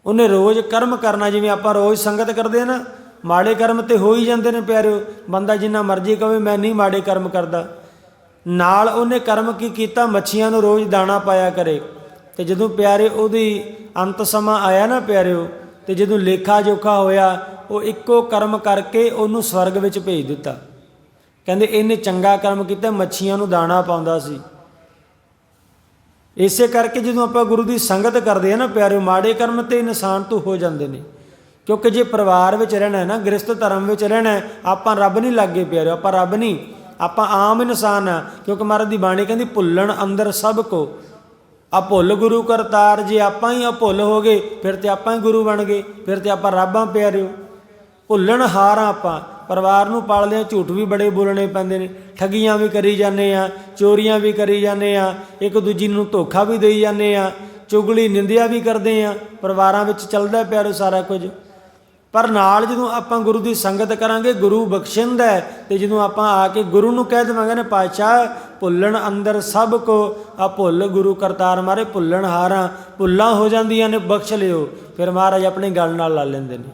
ਉਹਨੇ ਰੋਜ਼ ਕਰਮ ਕਰਨਾ, ਜਿਵੇਂ ਆਪਾਂ ਰੋਜ਼ ਸੰਗਤ ਕਰਦੇ ਆ ਨਾ ਮਾੜੇ ਕਰਮ ਤੇ ਹੋ ਹੀ ਜਾਂਦੇ ਨੇ ਪਿਆਰਿਓ ਬੰਦਾ ਜਿੰਨਾ ਮਰਜ਼ੀ ਕਵੇ, ਮੈਂ ਨਹੀਂ ਮਾੜੇ ਕਰਮ ਕਰਦਾ। ਨਾਲ ਉਹਨੇ ਕਰਮ ਕੀ ਕੀਤਾ? ਮੱਛੀਆਂ ਨੂੰ ਰੋਜ਼ ਦਾਣਾ ਪਾਇਆ ਕਰੇ। ਤੇ ਜਦੋਂ ਪਿਆਰੇ ਉਹਦੀ ਅੰਤ ਸਮਾਂ ਆਇਆ ਨਾ ਪਿਆਰਿਓ ਤੇ ਜਦੋਂ ਲੇਖਾ ਜੋਖਾ ਹੋਇਆ, ਉਹ ਇੱਕੋ ਕਰਮ ਕਰਕੇ ਉਹਨੂੰ ਸਵਰਗ ਵਿੱਚ ਭੇਜ ਦਿੱਤਾ। ਕਹਿੰਦੇ ਇਹਨੇ ਚੰਗਾ ਕਰਮ ਕੀਤਾ, ਮੱਛੀਆਂ ਨੂੰ ਦਾਣਾ ਪਾਉਂਦਾ ਸੀ। ਇਸੇ ਕਰਕੇ ਜਦੋਂ ਆਪਾਂ ਗੁਰੂ ਦੀ ਸੰਗਤ ਕਰਦੇ ਆ ਨਾ ਪਿਆਰਿਓ ਮਾੜੇ ਕਰਮ ਤੇ ਇਨਸਾਨ ਤੋਂ ਹੋ ਜਾਂਦੇ ਨੇ। ਕਿਉਂਕਿ ਜੇ ਪਰਿਵਾਰ ਵਿੱਚ ਰਹਿਣਾ ਹੈ ਨਾ, ਗ੍ਰਸਥ ਧਰਮ ਵਿੱਚ ਰਹਿਣਾ ਆਪਾਂ ਰੱਬ ਨਹੀਂ ਲੱਗੇ ਪਿਆਰਿਓ ਆਪਾਂ ਰੱਬ ਨਹੀਂ। ਆਪਾਂ ਆਮ ਇਨਸਾਨ ਆ ਕਿਉਂਕਿ ਮਹਾਰਾਜ ਦੀ ਬਾਣੀ ਕਹਿੰਦੀ, ਭੁੱਲਣ ਅੰਦਰ ਸਭ ਕੋ। ਆ ਗੁਰੂ ਕਰਤਾਰ, ਜੇ ਆਪਾਂ ਹੀ ਅਭੁੱਲ ਹੋ ਗਏ, ਫਿਰ ਤੇ ਆਪਾਂ ਹੀ ਗੁਰੂ ਬਣ ਗਏ, ਫਿਰ ਤੇ ਆਪਾਂ ਰੱਬਾਂ ਪਿਆਰਿਓ। ਭੁੱਲਣ ਹਾਰਾਂ ਆਪਾਂ, ਪਰਿਵਾਰ ਨੂੰ ਪਾਲਦੇ ਆ ਝੂਠ ਵੀ ਬੜੇ ਬੋਲਣੇ ਪੈਂਦੇ ਨੇ, ਠੱਗੀਆਂ ਵੀ ਕਰੀ ਜਾਂਦੇ ਆ ਚੋਰੀਆਂ ਵੀ ਕਰੀ ਜਾਂਦੇ ਆ ਇੱਕ ਦੂਜੀ ਨੂੰ ਧੋਖਾ ਵੀ ਦੇਈ ਜਾਂਦੇ ਆ ਚੁਗਲੀ, ਨਿੰਦਿਆ ਵੀ ਕਰਦੇ ਆ ਪਰਿਵਾਰਾਂ ਵਿੱਚ ਚੱਲਦਾ ਪਿਆਰੋ ਸਾਰਾ ਕੁਝ। ਪਰ ਨਾਲ ਜਦੋਂ ਆਪਾਂ ਗੁਰੂ ਦੀ ਸੰਗਤ ਕਰਾਂਗੇ, ਗੁਰੂ ਬਖਸ਼ਿੰਦਾ ਹੈ, ਤੇ ਜਦੋਂ ਆਪਾਂ ਆ ਕੇ ਗੁਰੂ ਨੂੰ ਕਹਿ ਦੇਵਾਂਗੇ ਨਾ, ਪਾਤਸ਼ਾਹ, ਭੁੱਲਣ ਅੰਦਰ ਸਭ ਕੋ, ਆ ਭੁੱਲ ਗੁਰੂ ਕਰਤਾਰ ਮਾਰੇ, ਭੁੱਲਣ ਹਾਰਾਂ, ਭੁੱਲਾਂ ਹੋ ਜਾਂਦੀਆਂ ਨੇ, ਬਖਸ਼ ਲਿਓ। ਫਿਰ ਮਹਾਰਾਜ ਆਪਣੀ ਗੱਲ ਨਾਲ ਲਾ ਲੈਂਦੇ ਨੇ।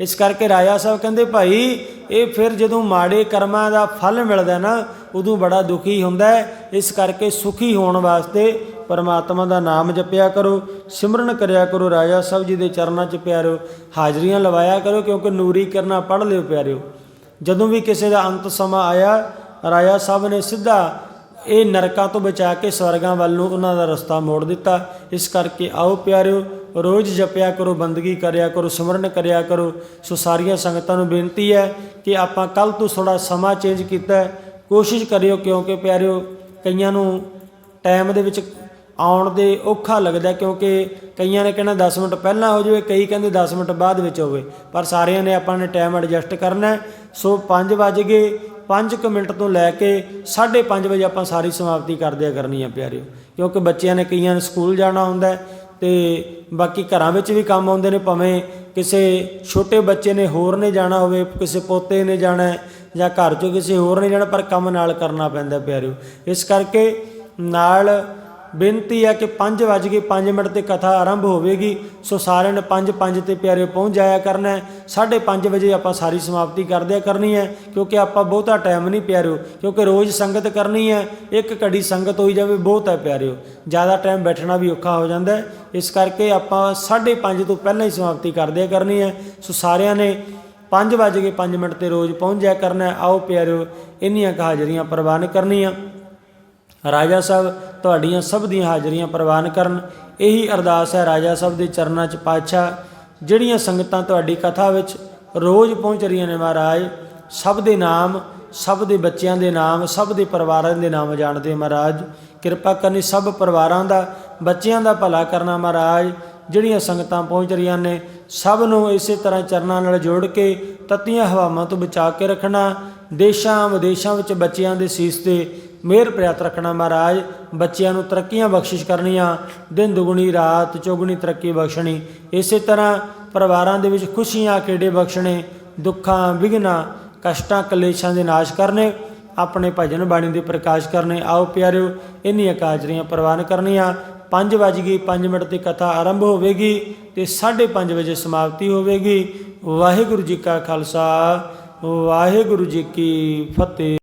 ਇਸ ਕਰਕੇ ਰਾਜਾ ਸਾਹਿਬ ਕਹਿੰਦੇ, ਭਾਈ, ਇਹ ਫਿਰ ਜਦੋਂ ਮਾੜੇ ਕਰਮਾਂ ਦਾ ਫਲ ਮਿਲਦਾ ਨਾ, ਉਦੋਂ ਬੜਾ ਦੁਖੀ ਹੁੰਦਾ ਇਸ ਕਰਕੇ ਸੁਖੀ ਹੋਣ ਵਾਸਤੇ ਪਰਮਾਤਮਾ ਦਾ ਨਾਮ ਜਪਿਆ ਕਰੋ, ਸਿਮਰਨ ਕਰਿਆ ਕਰੋ, ਰਾਜਾ ਸਾਹਿਬ ਜੀ ਦੇ ਚਰਨਾਂ 'ਚ ਪਿਆਰਿਓ, ਹਾਜ਼ਰੀਆਂ ਲਵਾਇਆ ਕਰੋ ਕਿਉਂਕਿ ਨੂਰੀ ਕਰਨਾ ਪੜ੍ਹ ਲਿਓ ਪਿਆਰਿਓ। ਜਦੋਂ ਵੀ ਕਿਸੇ ਦਾ ਅੰਤ ਸਮਾਂ ਆਇਆ, ਰਾਜਾ ਸਾਹਿਬ ਨੇ ਸਿੱਧਾ ਇਹ ਨਰਕਾਂ ਤੋਂ ਬਚਾ ਕੇ ਸਵਰਗਾਂ ਵੱਲ ਨੂੰ ਉਹਨਾਂ ਦਾ ਰਸਤਾ ਮੋੜ ਦਿੱਤਾ। ਇਸ ਕਰਕੇ ਆਓ ਪਿਆਰਿਓ, ਰੋਜ਼ ਜਪਿਆ ਕਰੋ, ਬੰਦਗੀ ਕਰਿਆ ਕਰੋ, ਸਿਮਰਨ ਕਰਿਆ ਕਰੋ। ਸੋ ਸਾਰੀਆਂ ਸੰਗਤਾਂ ਨੂੰ ਬੇਨਤੀ ਹੈ ਕਿ ਆਪਾਂ ਕੱਲ ਤੋਂ ਥੋੜਾ ਸਮਾਂ ਚੇਂਜ ਕੀਤਾ ਕੋਸ਼ਿਸ਼ ਕਰਿਓ ਕਿਉਂਕਿ ਪਿਆਰਿਓ, ਕਈਆਂ ਨੂੰ ਟਾਈਮ ਦੇ ਵਿੱਚ ਆਉਣ ਦੇ ਔਖਾ ਲੱਗਦਾ ਕਿਉਂਕਿ ਕਈਆਂ ਨੇ ਕਹਿਣਾ 10 ਮਿੰਟ ਪਹਿਲਾਂ ਹੋ ਜਾਵੇ, ਕਈ ਕਹਿੰਦੇ 10 ਮਿੰਟ ਬਾਅਦ ਵਿੱਚ ਹੋਵੇ। ਪਰ ਸਾਰਿਆਂ ਨੇ ਆਪਾਂ ਨੇ ਟਾਈਮ ਐਡਜਸਟ ਕਰਨਾ ਸੋ 5 ਵਜ ਗਏ। 5 ਮਿੰਟ ਤੋਂ ਲੈ ਕੇ 5:30 ਵਜੇ ਆਪਾਂ ਸਾਰੀ ਸਮਾਪਤੀ ਕਰ ਦਿਆ ਕਰਨੀ ਆ ਪਿਆਰਿਓ। ਕਿਉਂਕਿ ਬੱਚਿਆਂ ਨੇ ਕਈਆਂ ਨੇ ਸਕੂਲ ਜਾਣਾ ਹੁੰਦਾ ਹੈ ਤੇ ਬਾਕੀ ਘਰਾਂ ਵਿੱਚ ਵੀ ਕੰਮ ਆਉਂਦੇ ਨੇ, ਭਾਵੇਂ ਕਿਸੇ ਛੋਟੇ ਬੱਚੇ ਨੇ ਹੋਰ ਨੇ ਜਾਣਾ ਹੋਵੇ, ਕਿਸੇ ਪੋਤੇ ਨੇ ਜਾਣਾ ਜਾਂ ਘਰ ਚੋਂ ਕਿਸੇ ਹੋਰ ਨੇ ਜਾਣਾ, ਪਰ ਕੰਮ ਨਾਲ ਕਰਨਾ ਪੈਂਦਾ ਪਿਆਰਿਓ। ਇਸ ਕਰਕੇ ਨਾਲ ਬੇਨਤੀ ਹੈ ਕਿ 5 ਵਜ ਕੇ 5 ਮਿੰਟ ਤੇ ਕਥਾ ਆਰੰਭ ਹੋਵੇਗੀ। ਸੋ ਸਾਰਿਆਂ ਨੇ 5 5 ਤੇ ਪਿਆਰੇ ਪਹੁੰਚ ਜਾਇਆ ਕਰਨਾ ਹੈ। 5:30 ਵਜੇ ਆਪਾਂ ਸਾਰੀ ਸਮਾਪਤੀ ਕਰ ਦਿਆ ਕਰਨੀ ਹੈ, ਕਿਉਂਕਿ ਆਪਾਂ ਬਹੁਤਾ ਟਾਈਮ ਨਹੀਂ ਪਿਆਰਿਓ, ਕਿਉਂਕਿ ਰੋਜ਼ ਸੰਗਤ ਕਰਨੀ ਹੈ, ਇੱਕ ਘੜੀ ਸੰਗਤ ਹੋਈ ਜਾਵੇ, ਬਹੁਤ ਹੈ ਪਿਆਰਿਓ। ਜ਼ਿਆਦਾ ਟਾਈਮ ਬੈਠਣਾ ਵੀ ਔਖਾ ਹੋ ਜਾਂਦਾ ਹੈ। ਇਸ ਕਰਕੇ ਆਪਾਂ 5:30 ਤੋਂ ਪਹਿਲਾਂ ਹੀ ਸਮਾਪਤੀ ਕਰ ਦਿਆ ਕਰਨੀ ਹੈ। ਸੋ ਸਾਰਿਆਂ ਨੇ 5 ਵਜ ਕੇ 5 ਮਿੰਟ ਤੇ ਰੋਜ਼ ਪਹੁੰਚ ਜਾਇਆ ਕਰਨਾ ਆਓ ਪਿਆਰਿਓ, ਇੰਨੀਆਂ ਕੁ ਹਾਜ਼ਰੀਆਂ ਪ੍ਰਵਾਨ ਕਰਨੀਆਂ। ਰਾਜਾ ਸਾਹਿਬ ਤੁਹਾਡੀਆਂ ਸਭ ਦੀਆਂ ਹਾਜ਼ਰੀਆਂ ਪ੍ਰਵਾਨ ਕਰਨ। ਇਹੀ ਅਰਦਾਸ ਹੈ ਰਾਜਾ ਸਾਹਿਬ ਦੇ ਚਰਨਾਂ 'ਚ ਪਾਤਸ਼ਾਹ, ਜਿਹੜੀਆਂ ਸੰਗਤਾਂ ਤੁਹਾਡੀ ਕਥਾ ਵਿੱਚ ਰੋਜ਼ ਪਹੁੰਚ ਰਹੀਆਂ ਨੇ ਮਹਾਰਾਜ, ਸਭ ਦੇ ਨਾਮ, ਸਭ ਦੇ ਬੱਚਿਆਂ ਦੇ ਨਾਮ, ਸਭ ਦੇ ਪਰਿਵਾਰਾਂ ਦੇ ਨਾਮ ਜਾਣਦੇ ਮਹਾਰਾਜ। ਕਿਰਪਾ ਕਰਨੀ ਸਭ ਪਰਿਵਾਰਾਂ ਦਾ, ਬੱਚਿਆਂ ਦਾ ਭਲਾ ਕਰਨਾ ਮਹਾਰਾਜ। ਜਿਹੜੀਆਂ ਸੰਗਤਾਂ ਪਹੁੰਚ ਰਹੀਆਂ ਨੇ, ਸਭ ਨੂੰ ਇਸੇ ਤਰ੍ਹਾਂ ਚਰਨਾਂ ਨਾਲ ਜੋੜ ਕੇ, ਤਤੀਆਂ ਹਵਾਵਾਂ ਤੋਂ ਬਚਾ ਕੇ ਰੱਖਣਾ ਦੇਸ਼ਾਂ ਵਿਦੇਸ਼ਾਂ ਵਿੱਚ ਬੱਚਿਆਂ ਦੇ ਸੀਸ ਤੇ ਮਿਹਰ ਪ੍ਰਿਆਤ ਰੱਖਣਾ ਮਹਾਰਾਜ। ਬੱਚਿਆਂ ਨੂੰ ਤਰੱਕੀਆਂ ਬਖਸ਼ਿਸ਼ ਕਰਨੀਆਂ। ਦਿਨ ਦੁਗਣੀ, ਰਾਤ ਚੌਗੁਣੀ ਤਰੱਕੀ ਬਖਸ਼ਣੀ। ਇਸੇ ਤਰ੍ਹਾਂ ਪਰਿਵਾਰਾਂ ਦੇ ਵਿੱਚ ਖੁਸ਼ੀਆਂ ਖੇੜੇ ਬਖਸ਼ਣੇ, ਦੁੱਖਾਂ ਵਿਘਨਾਂ, ਕਸ਼ਟਾਂ ਕਲੇਸ਼ਾਂ ਦੇ ਨਾਸ਼ ਕਰਨੇ, ਆਪਣੇ ਭਜਨ ਬਾਣੀ ਦੇ ਪ੍ਰਕਾਸ਼ ਕਰਨੇ। ਆਓ ਪਿਆਰਿਓ, ਇੰਨੀਆਂ ਕਾਜਰੀਆਂ ਪ੍ਰਵਾਨ ਕਰਨੀਆਂ। 5 ਵਜ ਗਈ 5 ਮਿੰਟ ਤੇ ਕਥਾ ਆਰੰਭ ਹੋਵੇਗੀ ਤੇ 5:30 ਵਜੇ ਸਮਾਪਤੀ ਹੋਵੇਗੀ। ਵਾਹਿਗੁਰੂ ਜੀ ਕਾ ਖਾਲਸਾ, ਵਾਹਿਗੁਰੂ ਜੀ ਕੀ ਫਤਿਹ।